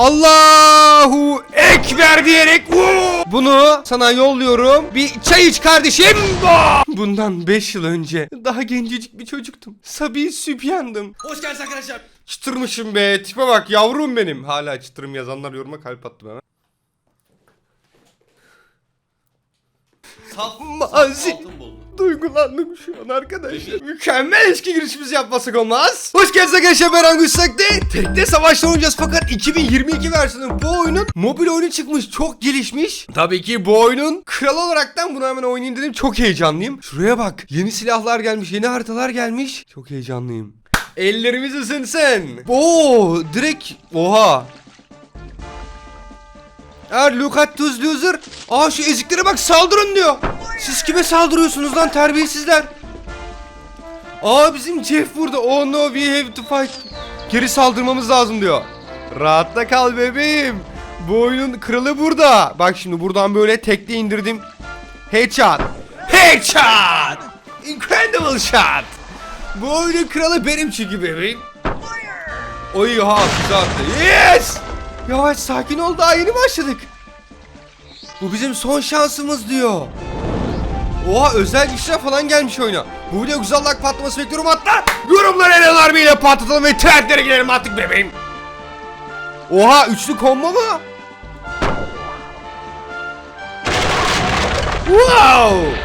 Allahu Ekber diyerek vuu! bunu sana yolluyorum. Bir çay iç kardeşim. Bundan 5 yıl önce daha gencecik bir çocuktum. Sabi sübyandım. Hoş geldiniz arkadaşlar. Çıtırmışım be. Tipe bak yavrum benim. Hala çıtırım yazanlar yoruma kalp attım hemen. Saf, Mazi. saf altın. Duygulandım şu an arkadaşlar. Mükemmel eski girişimizi yapmasak olmaz. Hoş geldiniz arkadaşlar ben Angus Sakti. Tekte savaşta oynayacağız fakat 2022 versiyonu bu oyunun mobil oyunu çıkmış. Çok gelişmiş. Tabii ki bu oyunun kral olaraktan bunu hemen oynayayım dedim. Çok heyecanlıyım. Şuraya bak. Yeni silahlar gelmiş. Yeni haritalar gelmiş. Çok heyecanlıyım. Ellerimiz ısınsın. Oo, direkt oha. Eğer look at those loser. Aa şu eziklere bak saldırın diyor. Siz kime saldırıyorsunuz lan terbiyesizler? Aa bizim Jeff burada. Oh no we have to fight. Geri saldırmamız lazım diyor. Rahatta kal bebeğim. Bu oyunun kralı burada. Bak şimdi buradan böyle tekte indirdim. Headshot. Headshot. Incredible shot. Bu oyunun kralı benim çünkü bebeğim. Oy ha attı. Yes. Yavaş sakin ol daha yeni başladık. Bu bizim son şansımız diyor. Oha özel güçler falan gelmiş oyuna. Bu video güzel like patlaması bekliyorum hatta. Yorumlar el alarmıyla patlatalım ve trendlere girelim artık bebeğim. Oha üçlü combo mu? Wow.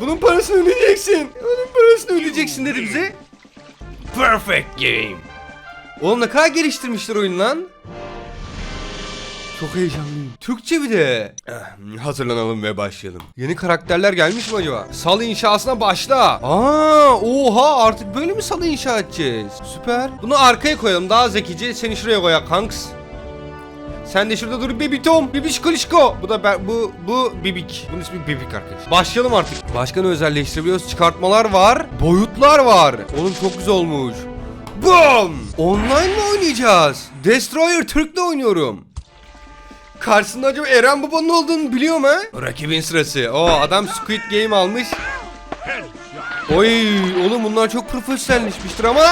Bunun parasını ödeyeceksin. Bunun parasını ödeyeceksin dedi bize. Perfect game. Oğlum ne kadar geliştirmişler oyunu lan. Çok heyecanlıyım. Türkçe bir de. Eh, Hazırlanalım ve başlayalım. Yeni karakterler gelmiş mi acaba? Salı inşasına başla. Aa, oha artık böyle mi salı inşa edeceğiz? Süper. Bunu arkaya koyalım daha zekice. Seni şuraya koyak kanks. Sen de şurada dur Bibi Tom, Bibişko Lişko. Bu da ben, bu, bu Bibik. Bunun ismi Bibik arkadaş. Başlayalım artık. Başkanı özelleştirebiliyoruz. Çıkartmalar var. Boyutlar var. Oğlum çok güzel olmuş. Boom! Online mı oynayacağız? Destroyer Türk'le oynuyorum. Karşısında acaba Eren Baba'nın olduğunu biliyor mu? Rakibin sırası. O adam Squid Game almış. Oy oğlum bunlar çok profesyonelleşmiştir ama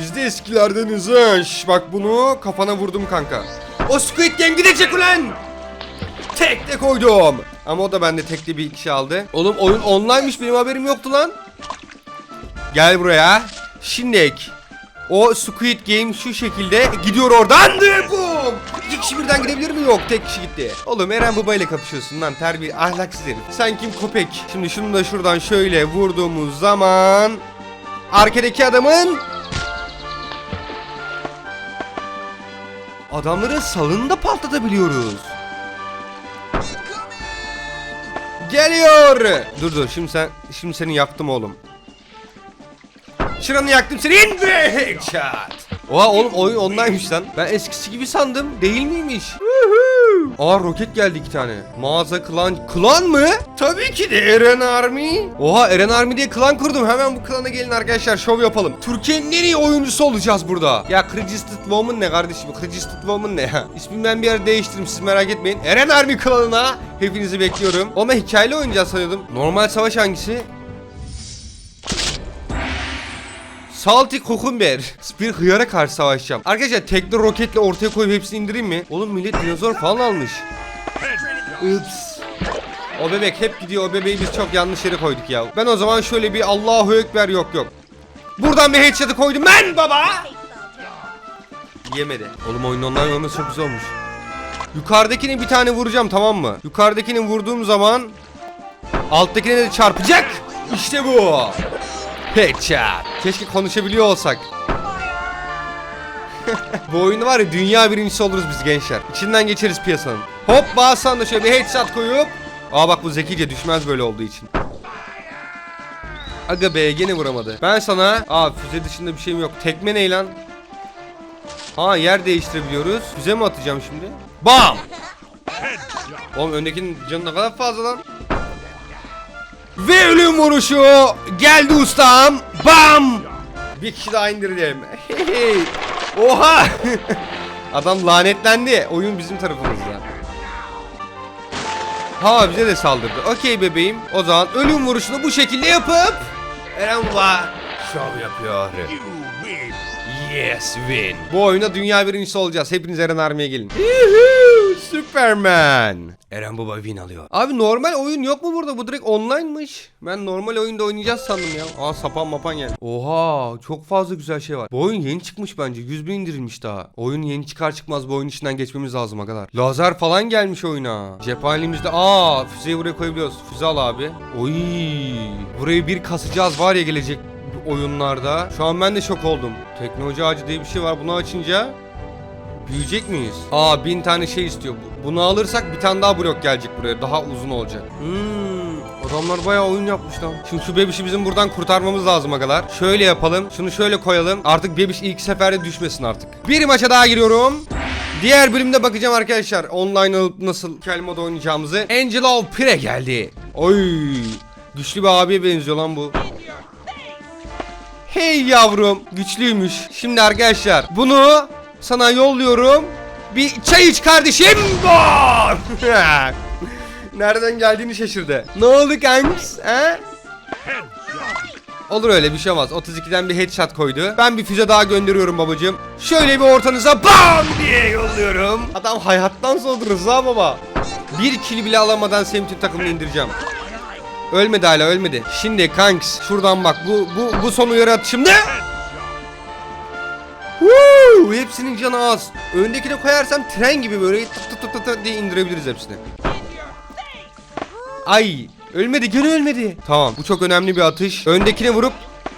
biz de eskilerdeniz ha. Şş, bak bunu kafana vurdum kanka. O Squid Game gidecek ulan. Tek de koydum. Ama o da bende tekli bir kişi aldı. Oğlum oyun online'mış benim haberim yoktu lan. Gel buraya. Şimdi o Squid Game şu şekilde gidiyor oradan. Boom! İki kişi birden gidebilir mi? Yok tek kişi gitti. Oğlum Eren Baba ile kapışıyorsun lan terbiye ahlaksız herif. Sen kim köpek? Şimdi şunu da şuradan şöyle vurduğumuz zaman arkadaki adamın adamların salını da patlatabiliyoruz. Geliyor. Dur dur şimdi sen şimdi seni yaktım oğlum. Şıranı yaktım seni in ve headshot. Oha oğlum oyun online'mış lan. Ben eskisi gibi sandım. Değil miymiş? Aa roket geldi iki tane. Mağaza klan. Klan mı? Tabii ki de Eren Army. Oha Eren Army diye klan kurdum. Hemen bu klana gelin arkadaşlar şov yapalım. Türkiye'nin en iyi oyuncusu olacağız burada. Ya Kırgızistan Woman ne kardeşim? Kırgızistan Woman ne ya? İsmimi ben bir yer değiştiririm siz merak etmeyin. Eren Army klanına hepinizi bekliyorum. Ama hikayeli oynayacağız sanıyordum. Normal savaş hangisi? Salty Cucumber. Bir hıyara karşı savaşacağım. Arkadaşlar tekli roketle ortaya koyup hepsini indireyim mi? Oğlum millet dinozor falan almış. Ups. O bebek hep gidiyor. O bebeği biz çok yanlış yere koyduk ya. Ben o zaman şöyle bir Allahu Ekber yok yok. Buradan bir headshot'ı koydum ben baba. Yemedi. Oğlum oyunun online olması çok güzel olmuş. Yukarıdakini bir tane vuracağım tamam mı? Yukarıdakini vurduğum zaman alttakine de çarpacak. İşte bu. Headshot. Keşke konuşabiliyor olsak. Bu oyunda var ya dünya birincisi oluruz biz gençler. İçinden geçeriz piyasanın. Hop bağırsan da şöyle bir headshot koyup. Aa bak bu zekice düşmez böyle olduğu için. Aga be gene vuramadı. Ben sana aa füze dışında bir şeyim yok. Tekme ne lan? Ha yer değiştirebiliyoruz. Füze mi atacağım şimdi? Bam! Oğlum öndekinin canı ne kadar fazla lan? Ve ölüm vuruşu geldi ustam. Bam! Bir kişi daha indirdim. Hey! Oha! Adam lanetlendi. Oyun bizim tarafımızda. Ha bize de saldırdı. Okey bebeğim. O zaman ölüm vuruşunu bu şekilde yapıp Eren Baba şov yapıyor. Yes win. Bu oyunda dünya birincisi olacağız. Hepiniz Eren Army'ye gelin. Superman. Eren Baba win alıyor. Abi normal oyun yok mu burada? Bu direkt online'mış. Ben normal oyunda oynayacağız sandım ya. Aa sapan mapan geldi. Oha çok fazla güzel şey var. Bu oyun yeni çıkmış bence. 100 bin indirilmiş daha. Oyun yeni çıkar çıkmaz bu oyun içinden geçmemiz lazım kadar. Lazer falan gelmiş oyuna. Cephanemizde aa füzeyi buraya koyabiliyoruz. Füze al abi. Oy. Burayı bir kasacağız var ya gelecek oyunlarda. Şu an ben de şok oldum. Teknoloji ağacı diye bir şey var. Bunu açınca büyüyecek miyiz? Aa bin tane şey istiyor. Bu- Bunu alırsak bir tane daha blok gelecek buraya. Daha uzun olacak. Hmm, adamlar bayağı oyun yapmış lan. Şimdi şu bebişi bizim buradan kurtarmamız lazım agalar. Şöyle yapalım. Şunu şöyle koyalım. Artık bebiş ilk seferde düşmesin artık. Bir maça daha giriyorum. Diğer bölümde bakacağım arkadaşlar. Online alıp nasıl mod oynayacağımızı. Angelo Pire geldi. Oy. Güçlü bir abiye benziyor lan bu. Hey yavrum güçlüymüş. Şimdi arkadaşlar bunu sana yolluyorum. Bir çay iç kardeşim. Nereden geldiğini şaşırdı. Ne oldu kanks? He? Olur öyle bir şey olmaz. 32'den bir headshot koydu. Ben bir füze daha gönderiyorum babacığım. Şöyle bir ortanıza bam diye yolluyorum. Adam hayattan soğudu Rıza baba. Bir kill bile alamadan bütün takımını indireceğim. Ölmedi hala ölmedi. Şimdi kanks şuradan bak bu bu bu son uyarı atışımda. Woo! Hepsinin canı az. Öndekine koyarsam tren gibi böyle tık tık tık tık diye indirebiliriz hepsini. Ay ölmedi gene ölmedi. Tamam bu çok önemli bir atış. Öndekine vurup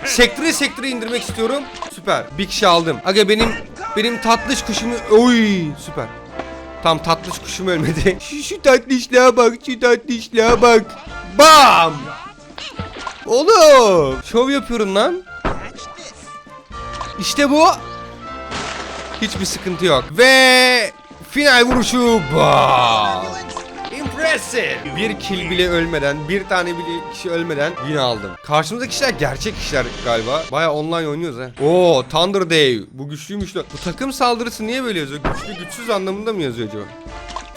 sektöre sektöre indirmek istiyorum. Süper. Bir kişi aldım. Aga benim benim tatlış kuşumu oy süper. Tam tatlış kuşum ölmedi. Şu, şu tatlışlığa bak, şu tatlışlığa bak. Bam! Oğlum, şov yapıyorum lan. İşte bu. Hiçbir sıkıntı yok. Ve final vuruşu bam! Impressive. Bir kill bile ölmeden, bir tane bile kişi ölmeden yine aldım. Karşımızdaki kişiler gerçek kişiler galiba. Baya online oynuyoruz ha. Oo, Thunder Day. Bu güçlüymüş lan. Bu takım saldırısı niye böyle yazıyor? Güçlü güçsüz anlamında mı yazıyor acaba?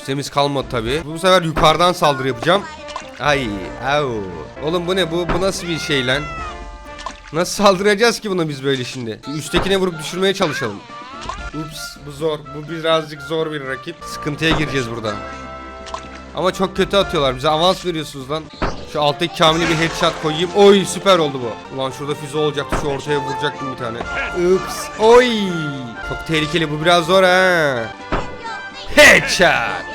Semiz kalmadı tabii. Bu sefer yukarıdan saldırı yapacağım. Ay, au. Oğlum bu ne? Bu, bu nasıl bir şey lan? Nasıl saldıracağız ki buna biz böyle şimdi? Üsttekine vurup düşürmeye çalışalım. Ups, bu zor. Bu birazcık zor bir rakip. Sıkıntıya gireceğiz burada. Ama çok kötü atıyorlar. Bize avans veriyorsunuz lan. Şu alttaki Kamil'e bir headshot koyayım. Oy süper oldu bu. Ulan şurada füze olacaktı. Şu ortaya vuracaktım bir tane. Ups. Oy. Çok tehlikeli. Bu biraz zor ha. Headshot.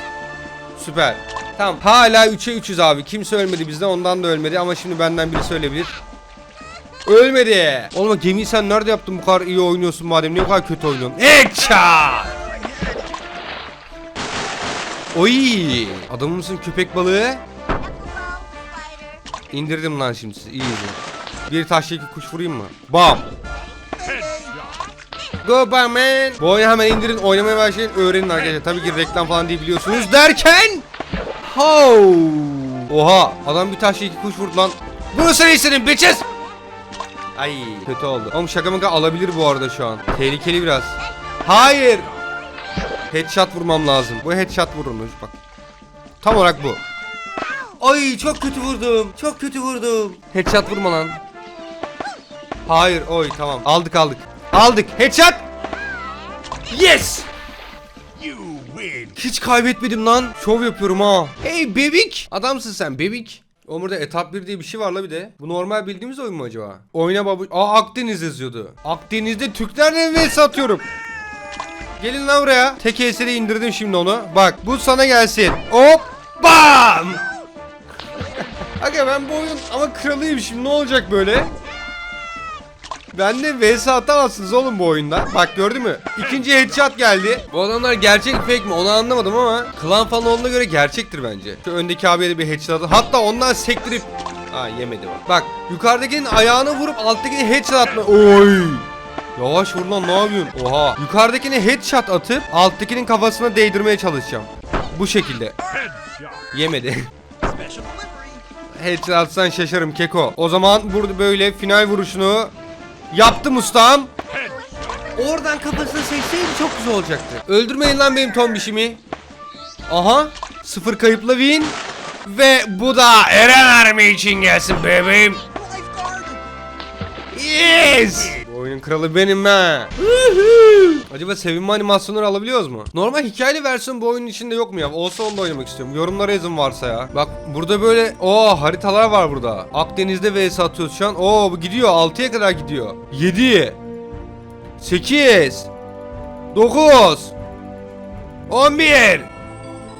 Süper. Tamam. Hala 3'e 300 abi. Kimse ölmedi bizden. Ondan da ölmedi. Ama şimdi benden biri söyleyebilir. Ölmedi. Oğlum gemiyi sen nerede yaptın bu kadar iyi oynuyorsun madem niye bu kadar kötü oynuyorsun? Headshot. Oy! Adamın mısın köpek balığı? İndirdim lan şimdi sizi. iyi izleyin. Bir taşla iki kuş vurayım mı? Bam! Go man! Bu oyunu hemen indirin oynamaya başlayın öğrenin arkadaşlar. Tabii ki reklam falan değil biliyorsunuz derken Ho! Oha! Adam bir taşla iki kuş vurdu lan. Bunu sen istedin bitches! Ay kötü oldu. Oğlum şaka maka alabilir bu arada şu an. Tehlikeli biraz. Hayır! Headshot vurmam lazım. Bu headshot vurulmuş bak. Tam olarak bu. Ay çok kötü vurdum. Çok kötü vurdum. Headshot vurma lan. Hayır oy tamam. Aldık aldık. Aldık. Headshot. Yes. Hiç kaybetmedim lan. Şov yapıyorum ha. Hey bebik. Adamsın sen bebik. O burada etap 1 diye bir şey var la bir de. Bu normal bildiğimiz oyun mu acaba? Oyna babu... Aa Akdeniz yazıyordu. Akdeniz'de Türklerle vs atıyorum. Gelin lan buraya. Tek eseri indirdim şimdi onu. Bak bu sana gelsin. Hop. Bam. Aga ben bu oyun ama kralıyım şimdi ne olacak böyle? Ben de vs atamazsınız oğlum bu oyunda. Bak gördün mü? İkinci headshot geldi. Bu adamlar gerçek fake mi onu anlamadım ama klan falan olduğuna göre gerçektir bence. Şu öndeki abiye de bir headshot atı. Hatta ondan sektirip Ha yemedi bak. Bak yukarıdakinin ayağını vurup alttakini headshot atma. Oy. Yavaş vur lan ne yapıyorsun? Oha. Yukarıdakini headshot atıp alttakinin kafasına değdirmeye çalışacağım. Bu şekilde. Yemedi. headshot atsan şaşarım Keko. O zaman burada böyle final vuruşunu yaptım ustam. Oradan kafasına seçseydi çok güzel olacaktı. Öldürmeyin lan benim tombişimi. Aha. Sıfır kayıpla win. Ve bu da Eren Army için gelsin bebeğim. Yes! Oyunun kralı benim ha. Acaba sevinme animasyonları alabiliyoruz mu? Normal hikayeli versiyon bu oyunun içinde yok mu ya? Olsa onu da oynamak istiyorum. Yorumlara yazın varsa ya. Bak burada böyle o haritalar var burada. Akdeniz'de vs atıyoruz şu an. Oo bu gidiyor 6'ya kadar gidiyor. 7 8 9 11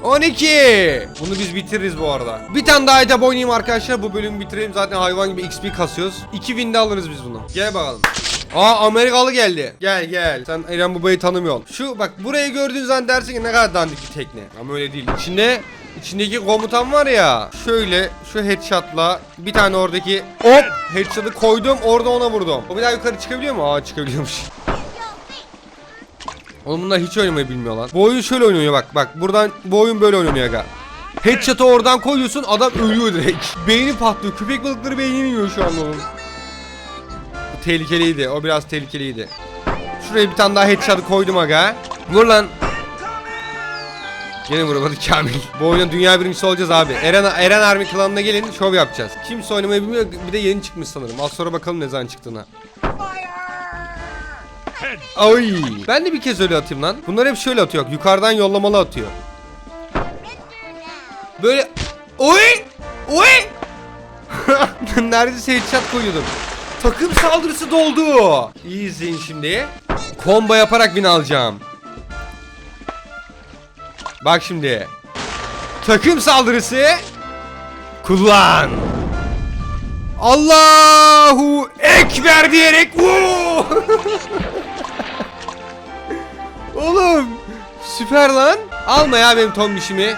12 Bunu biz bitiririz bu arada. Bir tane daha etap oynayayım arkadaşlar. Bu bölümü bitirelim. Zaten hayvan gibi XP kasıyoruz. 2000 de alırız biz bunu. Gel bakalım. Aa Amerikalı geldi. Gel gel. Sen Eren Baba'yı tanımıyorsun. Şu bak burayı gördüğün zaman dersin ki ne kadar dandik bir tekne. Ama öyle değil. İçinde içindeki komutan var ya. Şöyle şu headshot'la bir tane oradaki hop headshot'ı koydum. Orada ona vurdum. O bir daha yukarı çıkabiliyor mu? Aa çıkabiliyormuş. Oğlum bunlar hiç oynamayı bilmiyor lan. Bu oyun şöyle oynanıyor bak. Bak buradan bu oyun böyle oynanıyor aga. Headshot'ı oradan koyuyorsun adam ölüyor direkt. Beyni patlıyor. Köpek balıkları beynini yiyor şu an onun. Tehlikeliydi. O biraz tehlikeliydi. Şuraya bir tane daha headshot'ı koydum aga. Vur lan. Gene vuramadı Kamil. Bu oyuna dünya birincisi olacağız abi. Eren, Eren Army klanına gelin şov yapacağız. Kimse oynamayı bilmiyor. Bir de yeni çıkmış sanırım. Az sonra bakalım ne zaman çıktığına. Ay. Ben de bir kez öyle atayım lan. Bunlar hep şöyle atıyor. Yukarıdan yollamalı atıyor. Böyle oy oy Neredeyse headshot koyuyordum. Takım saldırısı doldu. İyi izleyin şimdi. Combo yaparak win alacağım. Bak şimdi. Takım saldırısı. Kullan. Allahu Ekber diyerek. Oğlum süper lan. Alma ya benim Tombiş'imi.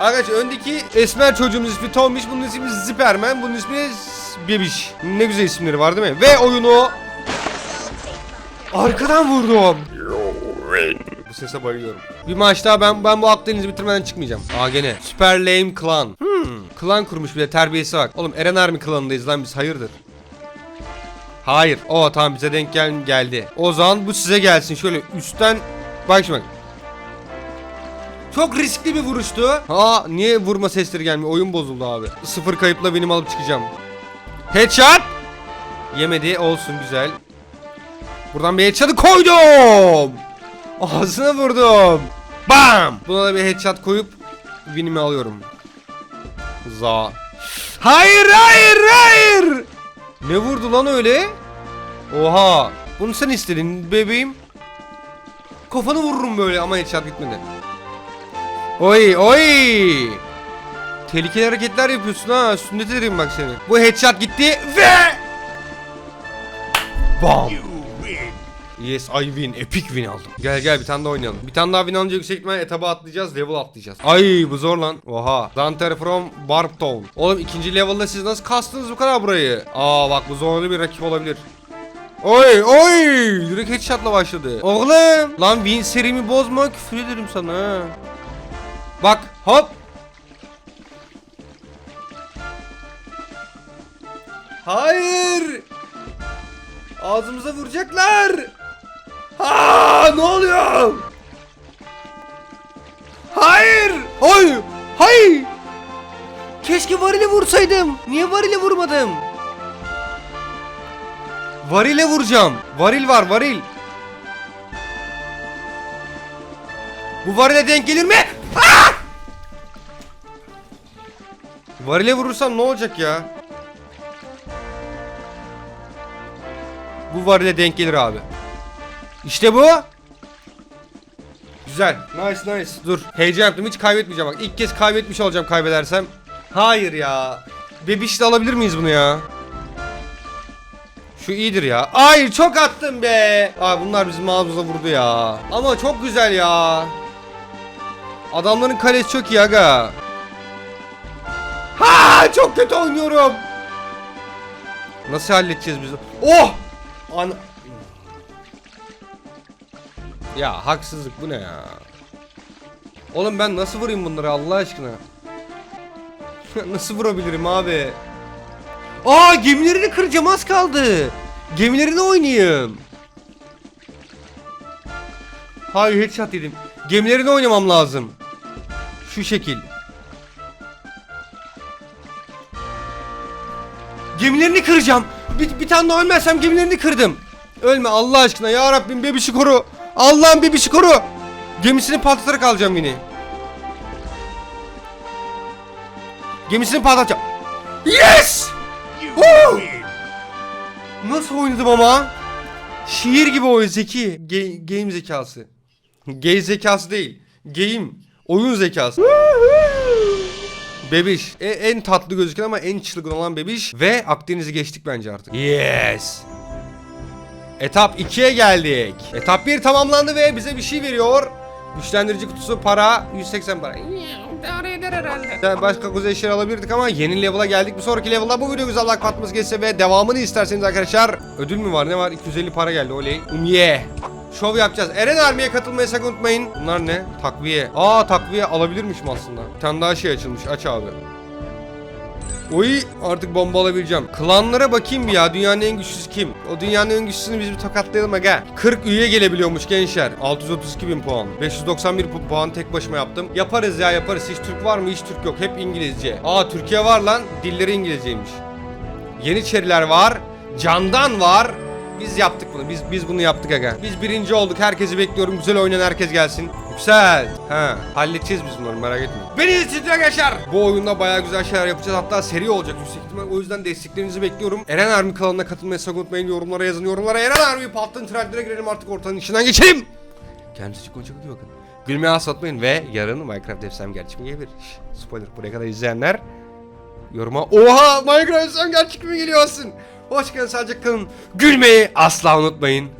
Arkadaşlar öndeki esmer çocuğumuz ismi Tombiş. Bunun ismi Ziperman. Bunun ismi Bebiş. Ne güzel isimleri var değil mi? Ve oyunu arkadan vurdum. Bu sese bayılıyorum. Bir maç daha ben ben bu Akdeniz'i bitirmeden çıkmayacağım. Aa gene. Süper Lame Clan. Hmm. Klan kurmuş bir de terbiyesi bak. Oğlum Eren Army klanındayız lan biz hayırdır? Hayır. O tamam bize denk gel geldi. O zaman bu size gelsin. Şöyle üstten bak şimdi bak. Çok riskli bir vuruştu. Ha niye vurma sesleri gelmiyor? Oyun bozuldu abi. Sıfır kayıpla benim alıp çıkacağım. Headshot. Yemedi. Olsun güzel. Buradan bir headshot'ı koydum. Ağzına vurdum. Bam. Buna da bir headshot koyup winimi alıyorum. Za. Hayır hayır hayır. Ne vurdu lan öyle? Oha. Bunu sen istedin bebeğim. Kafanı vururum böyle ama headshot gitmedi. Oy oy. Tehlikeli hareketler yapıyorsun ha. Sünnet ederim bak seni. Bu headshot gitti ve Bam. Yes I win. Epic win aldım. Gel gel bir tane daha oynayalım. Bir tane daha win alınca yüksek ihtimalle etaba atlayacağız. Level atlayacağız. Ay bu zor lan. Oha. Danter from Barptown. Oğlum ikinci level'da siz nasıl kastınız bu kadar burayı? Aa bak bu zorlu bir rakip olabilir. Oy oy. Direkt headshot'la başladı. Oğlum. Lan win serimi bozma. Küfür ederim sana. Bak hop. Hayır. Ağzımıza vuracaklar. Ha ne oluyor? Hayır. Hayır. Hayır. Keşke varile vursaydım. Niye varile vurmadım? Varile vuracağım. Varil var varil. Bu varile denk gelir mi? Ah! Varile vurursam ne olacak ya? Bu varile denk gelir abi. İşte bu. Güzel. Nice nice. Dur. Heyecan yaptım. Hiç kaybetmeyeceğim bak. İlk kez kaybetmiş olacağım kaybedersem. Hayır ya. Bebişle alabilir miyiz bunu ya? Şu iyidir ya. Hayır çok attım be. Aa bunlar bizim ağzımıza vurdu ya. Ama çok güzel ya. Adamların kalesi çok iyi aga. Ha çok kötü oynuyorum. Nasıl halledeceğiz biz? Oh! An ya haksızlık bu ne ya? Oğlum ben nasıl vurayım bunları Allah aşkına? nasıl vurabilirim abi? Aa gemilerini kıracağım az kaldı. Gemilerini oynayayım. Hayır headshot dedim. Gemilerini oynamam lazım. Şu şekil. Gemilerini kıracağım. Bir, bir tane daha ölmezsem gemilerini kırdım. Ölme Allah aşkına ya Rabbim bebişi koru. Allah'ım bebişi koru. Gemisini patlatarak alacağım yine. Gemisini patlatacağım. Yes! Woo! Nasıl oynadım ama? Şiir gibi oyun zeki. Ge- game zekası. Gay zekası değil. Game. Oyun zekası. Bebiş. E- en tatlı gözüken ama en çılgın olan bebiş. Ve Akdeniz'i geçtik bence artık. Yes. Etap 2'ye geldik. Etap 1 tamamlandı ve bize bir şey veriyor. Güçlendirici kutusu para 180 para. Yani başka kuzey eşleri alabilirdik ama yeni level'a geldik. Bir sonraki level'da bu video güzel like patması geçse ve devamını isterseniz arkadaşlar ödül mü var ne var 250 para geldi oley. Umye. Şov yapacağız. Eren Armi'ye katılmayı sakın unutmayın. Bunlar ne? Takviye. Aa takviye alabilirmişim aslında. Bir tane daha şey açılmış. Aç abi. Oy artık bomba alabileceğim. Klanlara bakayım bir ya. Dünyanın en güçlüsü kim? O dünyanın en güçlüsünü biz bir tokatlayalım aga. 40 üye gelebiliyormuş gençler. 632 bin puan. 591 pu- puan tek başıma yaptım. Yaparız ya yaparız. Hiç Türk var mı? Hiç Türk yok. Hep İngilizce. Aa Türkiye var lan. Dilleri İngilizceymiş. Yeniçeriler var. Candan var. Biz yaptık bunu. Biz biz bunu yaptık aga. Biz birinci olduk. Herkesi bekliyorum. Güzel oynayan herkes gelsin. Yüksel. Ha, halledeceğiz biz bunları merak etmeyin. Beni izleyiciler arkadaşlar. Bu oyunda bayağı güzel şeyler yapacağız. Hatta seri olacak yüksek ihtimal. O yüzden desteklerinizi bekliyorum. Eren Army kanalına katılmayı sakın unutmayın. Yorumlara yazın. Yorumlara Eren Army patlatın trendlere girelim artık ortanın içinden geçelim. Kendinize çok çok iyi bakın. Gülmeye aslatmayın ve yarın Minecraft efsane gerçek mi gelir? Spoiler buraya kadar izleyenler Yoruma oha Minecraft sen gerçek mi geliyorsun? Hoş geldin sadece kalın. Gülmeyi asla unutmayın.